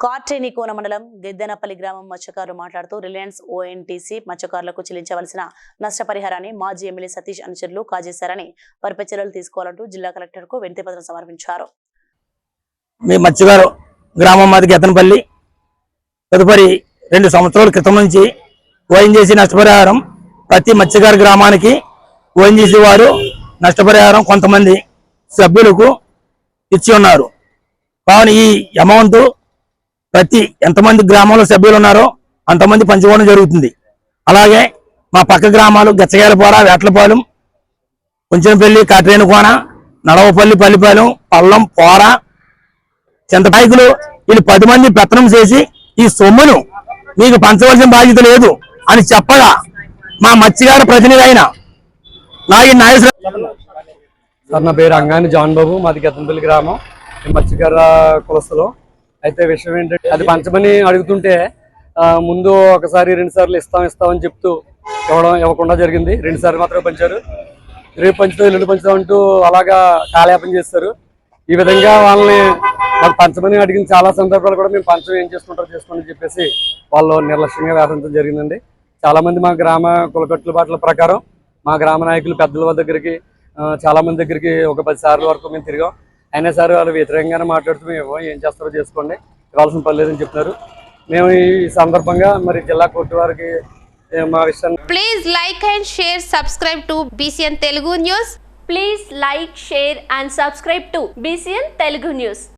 కార్టేనికోన మండలం గిద్దెనపల్లి గ్రామం మత్స్యకారులు మాట్లాడుతూ రిలయన్స్ ఓఎన్టీసీ మత్స్యకారులకు చెల్లించవలసిన నష్టపరిహారాన్ని మాజీ ఎమ్మెల్యే సతీష్ అనుచరులు కాజేశారని వారిపై చర్యలు తీసుకోవాలంటూ జిల్లా కలెక్టర్కు వినతిపత్రం సమర్పించారు. మీ మత్స్యగారు గ్రామం మాది గెత్తనపల్లి తదుపరి రెండు సంవత్సరాల క్రితం నుంచి ఓఎన్జీసీ నష్టపరిహారం ప్రతి మత్స్యకారు గ్రామానికి ఓఎన్జీసీ వారు నష్టపరిహారం కొంతమంది సభ్యులకు ఇచ్చి ఉన్నారు. కావున ఈ అమౌంట్ ప్రతి ఎంతమంది గ్రామంలో సభ్యులు ఉన్నారో అంతమంది పంచుకోవడం జరుగుతుంది. అలాగే మా పక్క గ్రామాలు గచ్చగాయలపోర వేట్లపాలెం కొంచెంపల్లి కట్రేనుకోన నడవపల్లి పల్లిపాలెం పల్లం పోర చింతపాయకులు వీళ్ళు పది మంది పెత్తనం చేసి ఈ సొమ్మును మీకు పంచవలసిన బాధ్యత లేదు అని చెప్పగా మా మత్స్యగారి ప్రతినిధి అయిన నాగి నాగేశ్వర సార్ నా పేరు అంగాని జాన్ బాబు మాది గతంపల్లి గ్రామం. మత్స్యకార కులస్తులు అయితే విషయం ఏంటంటే అది పంచమని అడుగుతుంటే ముందు ఒకసారి రెండు సార్లు ఇస్తాం ఇస్తాం అని చెప్తూ ఇవ్వడం ఇవ్వకుండా జరిగింది. రెండు సార్లు మాత్రమే పంచారు. రేపు పంచుతాం ఎల్లుండి పంచుతాం అంటూ అలాగా కాలయాపన చేస్తారు. ఈ విధంగా వాళ్ళని మాకు పంచమని అడిగిన చాలా సందర్భాలు కూడా మేము పంచం ఏం చేసుకుంటారో చేసుకోండి చెప్పేసి వాళ్ళు నిర్లక్ష్యంగా వ్యవహరించడం జరిగిందండి. చాలా మంది మా గ్రామ కులకట్లు బాటల ప్రకారం మా గ్రామ నాయకులు పెద్దల దగ్గరికి చాలామంది చాలా మంది దగ్గరికి ఒక పది సార్లు వరకు మేము తిరిగాం. అయినా సరే వాళ్ళు వ్యతిరేకంగానే మాట్లాడుతూ మేము ఏం చేస్తారో చేసుకోండి. ఇవ్వాల్సిన పర్లేదని చెప్తున్నారు. మేము ఈ సందర్భంగా మరి జిల్లా కోర్టు వారికి మా విషయం please like and share subscribe to BCN Telugu news please like share and subscribe to BCN Telugu news